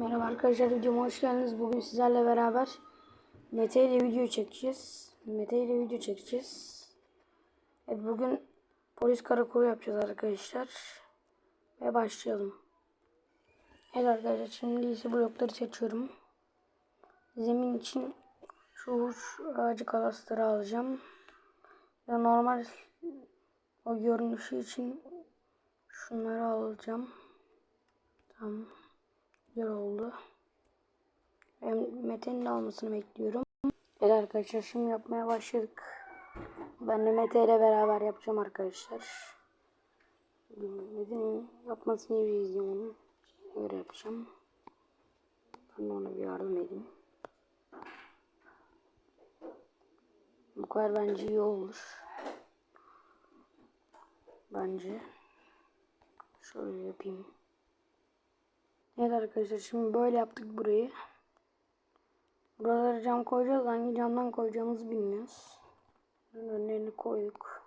Merhaba arkadaşlar videoma hoş geldiniz. Bugün sizlerle beraber Mete ile video çekeceğiz. Mete ile video çekeceğiz. Evet bugün polis karakolu yapacağız arkadaşlar. Ve başlayalım. Evet arkadaşlar şimdi ise blokları seçiyorum. Zemin için şu, ağacı kadastırı alacağım. Ya normal o görünüşü için şunları alacağım. Tamam. Güzel oldu. Mete'nin de almasını bekliyorum. Evet arkadaşlar şimdi yapmaya başladık. Ben de Mete ile beraber yapacağım arkadaşlar. Mete'nin yapmasını iyi izleyeyim onu. Göre yapacağım. Ben de ona bir yardım edeyim. Bu kadar bence iyi olur. Bence. Şöyle yapayım. Evet arkadaşlar şimdi böyle yaptık burayı. Buralara cam koyacağız. Hangi camdan koyacağımızı bilmiyoruz. Önlerini koyduk.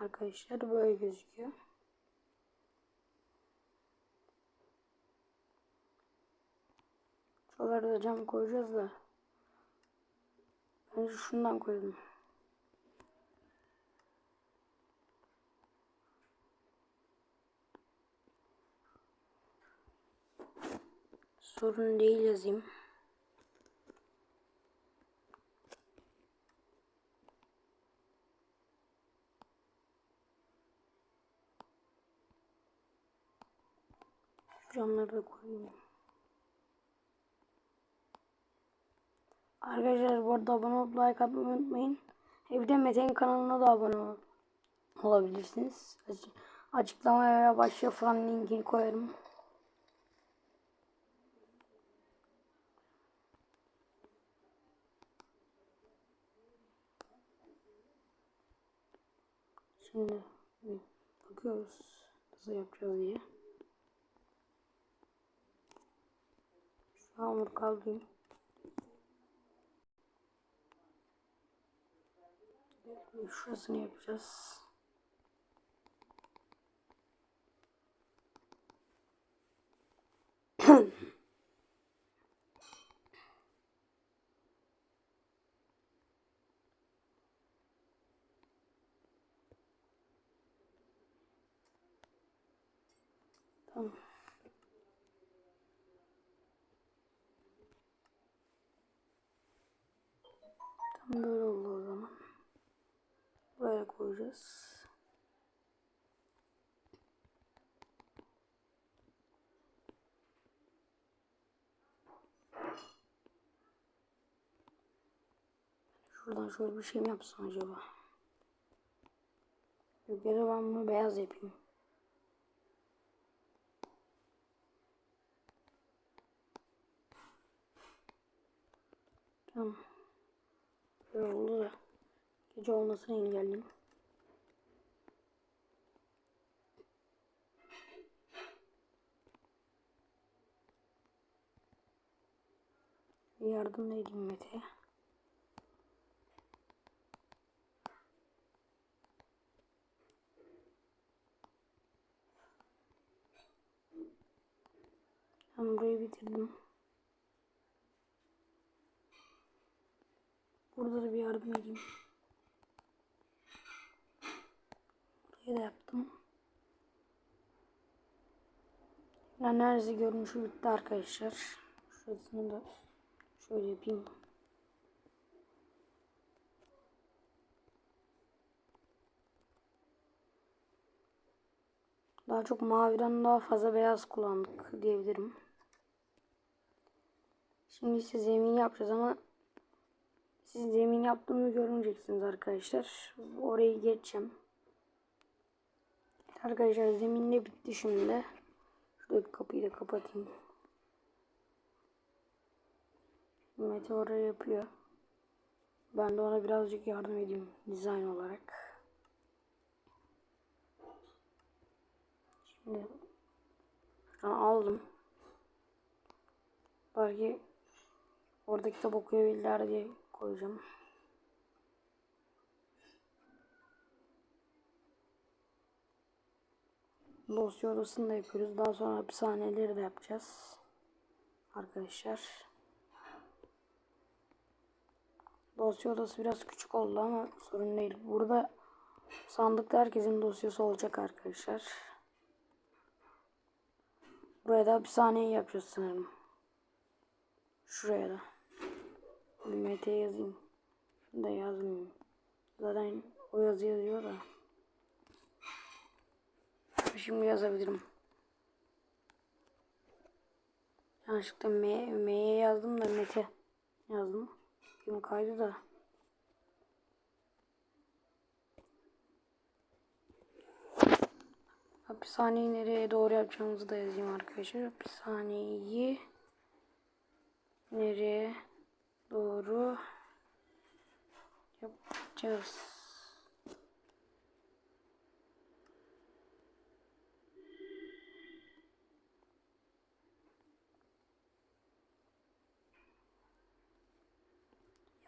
Arkadaşlar böyle gözüküyor. Şuralara da cam koyacağız da. Önce şundan koydum. Sorun değil yazayım. Camları da koyayım. Arkadaşlar bu arada abone olup like atmayı unutmayın. E bir de Mete'nin kanalına da abone ol olabilirsiniz. Açıklamaya veya başlığa falan linkini koyarım. Şimdi bakıyoruz nasıl yapacağız diye. Şu hamur kaldırayım. Şurasını yapacağız. Tamam. Tam böyle oldu o zaman. Buraya koyacağız. Şuradan şöyle bir şey mi yapsam acaba? Ya ben bunu beyaz yapayım. Tamam. Böyle oldu da. Gece olmasını engelleyeyim. Yardım edeyim Mete'ye. Ben burayı bitirdim. Burada da bir yardım edeyim. Burayı da yaptım. Enerji görünüşü bitti arkadaşlar. Şurasını da şöyle yapayım. Daha çok maviden daha fazla beyaz kullandık diyebilirim. Şimdi ise zemin yapacağız ama siz zemin yaptığımı görmeyeceksiniz arkadaşlar. Orayı geçeceğim. Arkadaşlar zemin de bitti şimdi. Şuradaki kapıyı da kapatayım. Mete orayı yapıyor. Ben de ona birazcık yardım edeyim dizayn olarak. Şimdi aldım. Belki orada kitap okuyabilirler diye koyacağım. Dosya odasını da yapıyoruz. Daha sonra hapishaneleri de yapacağız. Arkadaşlar. Dosya odası biraz küçük oldu ama sorun değil. Burada sandıkta herkesin dosyası olacak arkadaşlar. Buraya da hapishaneyi yapacağız sanırım. Şuraya da. Mete yazayım. Şunu da. Zaten o yazı yazıyor da. Şimdi yazabilirim. Yanlışlıkla M, M'ye yazdım da Mete yazdım. Film kaydı da. Hapishaneyi nereye doğru yapacağımızı da yazayım arkadaşlar. Hapishaneyi nereye doğru yapacağız.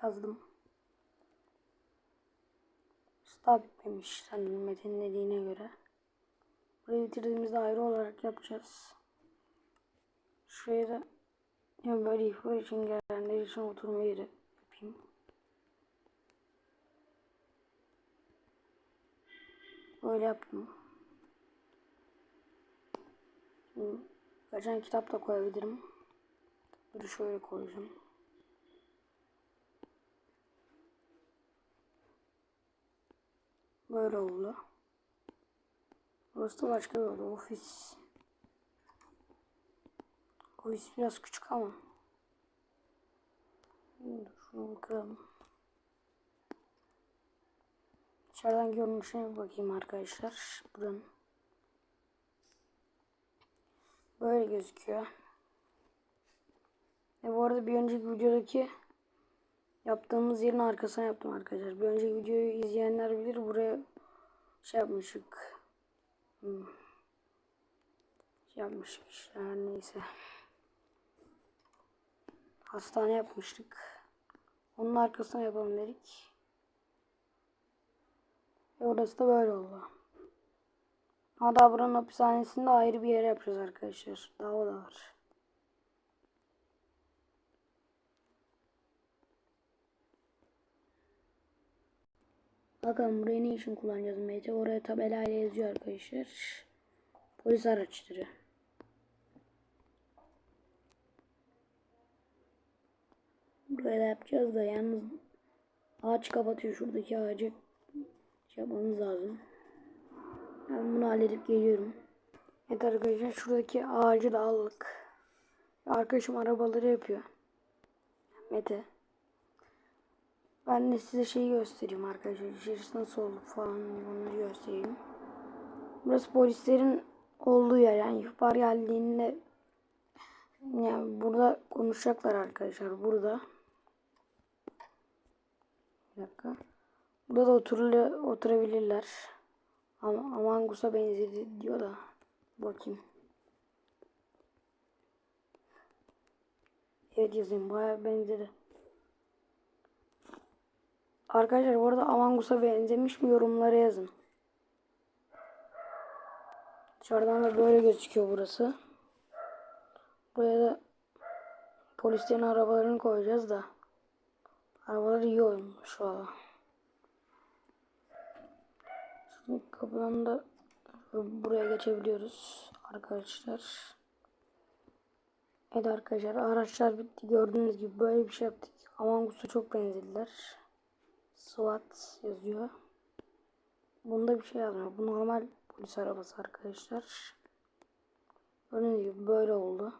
Yazdım. Daha bitmemiş sanırım Mete'nin dediğine göre. Burayı bitirdiğimizde ayrı olarak yapacağız. Şuraya da ya böyle ihbar için gelenler için oturma yeri yapayım. Böyle yaptım. Kaçan kitap da koyabilirim. Bunu şöyle koyacağım. Böyle oldu. Burası da başka bir oda. Ofis. Ofis biraz küçük ama. Şunu bakalım. Dışarıdan görünüşüne bakayım arkadaşlar. Buranın. Böyle gözüküyor. E bu arada bir önceki videodaki yaptığımız yerin arkasına yaptım arkadaşlar. Bir önceki videoyu izleyenler bilir. Buraya şey yapmıştık. Hmm. Şey yapmıştık işte neyse. Hastane yapmıştık. Onun arkasına yapalım dedik. Ve orası da böyle oldu. Daha buranın hapishanesinde ayrı bir yere yapacağız arkadaşlar. Daha o da var. Bakalım burayı ne için kullanacağız Mete? Oraya tabelayla yazıyor arkadaşlar. Polis araçları. Da yapacağız da yalnız ağaç kapatıyor. Şuradaki ağacı şey yapmamız lazım. Ben bunu halledip geliyorum. Evet arkadaşlar şuradaki ağacı da aldık. Arkadaşım arabaları yapıyor. Mete. Ben de size şeyi göstereyim arkadaşlar. İçerisi nasıl oldu falan onları göstereyim. Burası polislerin olduğu yer yani ihbar geldiğinde yani burada konuşacaklar arkadaşlar burada. Bir dakika. Burada da oturulu, oturabilirler. Ama Among Us'a benzedi diyor da. Bakayım. Evet yazayım. Baya benzedi. Arkadaşlar bu arada Among Us'a benzemiş mi yorumlara yazın. Dışarıdan da böyle gözüküyor burası. Buraya da polislerin arabalarını koyacağız da. Arabalar iyi oymuş valla. Şimdi kapıdan da buraya geçebiliyoruz arkadaşlar. Evet arkadaşlar araçlar bitti. Gördüğünüz gibi böyle bir şey yaptık. Among Us'a çok benzediler. SWAT yazıyor. Bunda bir şey yazmıyor. Bu normal polis arabası arkadaşlar. Gördüğünüz gibi böyle oldu.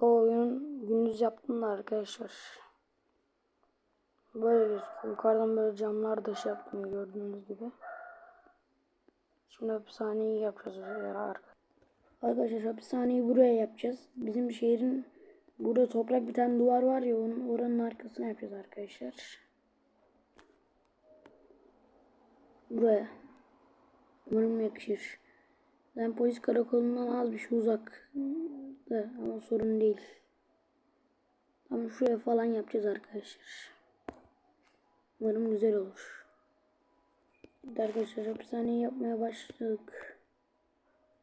O oyun gündüz yaptım da arkadaşlar. Böyle gözüküyor. Yukarıdan böyle camlar da şey yaptım gördüğünüz gibi. Şimdi hapishaneyi yapacağız arkadaşlar. hapishaneyi buraya yapacağız. Bizim şehrin burada toprak bir tane duvar var ya onun oranın arkasına yapacağız arkadaşlar. Buraya. Umarım yakışır. Ben polis karakolundan az bir şey uzak. Da, ama sorun değil. Ama şuraya falan yapacağız arkadaşlar. Umarım güzel olur. Arkadaşlar hapishaneyi yapmaya başladık.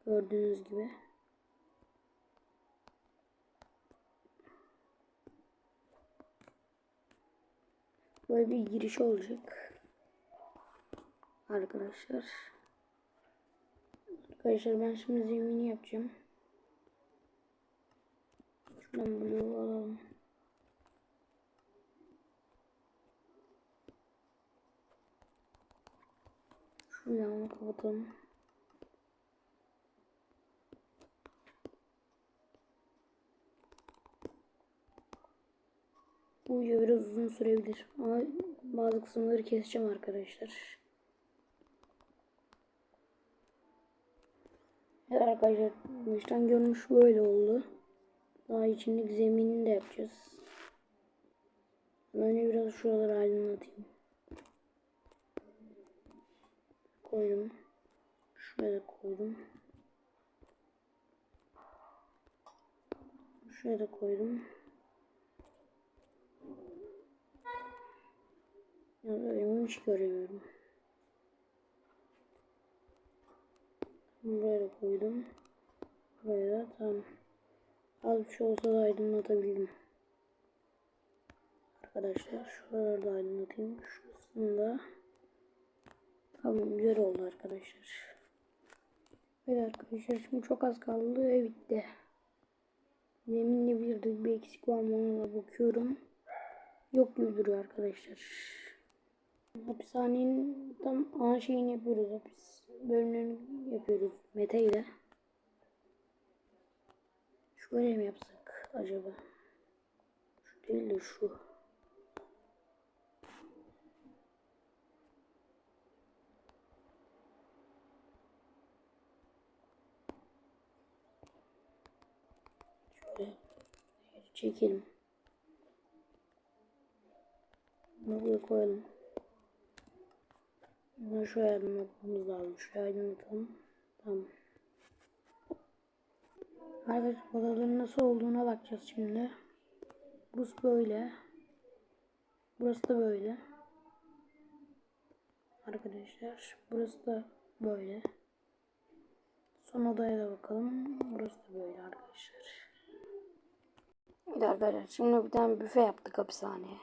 Gördüğünüz gibi. Böyle bir giriş olacak. Arkadaşlar. Arkadaşlar ben şimdi zemini yapacağım. Şuradan blue alalım. Şuradan onu. Bu video biraz uzun sürebilir ama bazı kısımları keseceğim arkadaşlar. Evet arkadaşlar dıştan görünüş böyle oldu. Daha içindeki zeminini de yapacağız. Önce biraz şuraları aydınlatayım. Koydum. Şuraya da koydum. Şuraya da koydum. Ya önümü hiç göremiyorum. Buraya da koydum. Buraya da tamam. Az bir şey olsa da aydınlatabildim. Arkadaşlar şuraları da aydınlatayım. Şurasını da Tamam güzel oldu arkadaşlar. Evet arkadaşlar şimdi çok az kaldı ve bitti. Yeminle bir, bir eksik var mı ona bakıyorum. Yok gibi duruyor arkadaşlar. Hapishanenin tam ana şeyini yapıyoruz. Hapis bölümlerini yapıyoruz Mete ile. Şöyle mi yapsak acaba? Şu değil de şu. Şöyle çekelim. Bunu buraya koyalım. Bunu şöyle aydınlatmamız lazım. Şöyle aydınlatalım. Tamam. Arkadaşlar odaların nasıl olduğuna bakacağız şimdi. Burası böyle. Burası da böyle. Arkadaşlar burası da böyle. Son odaya da bakalım. Burası da böyle arkadaşlar. Evet arkadaşlar şimdi bir tane büfe yaptık hapishaneye.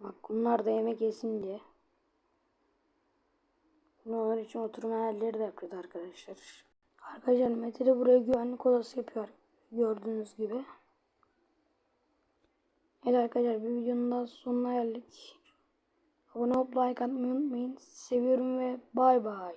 Bak bunlar da yemek yesin diye. Bunlar için oturma yerleri de yapıyoruz arkadaşlar. Arkadaşlar Mete de buraya güvenlik odası yapıyor. Gördüğünüz gibi. Evet arkadaşlar bir videonun daha sonuna geldik. Abone olup like atmayı unutmayın. Seviyorum ve bay bay.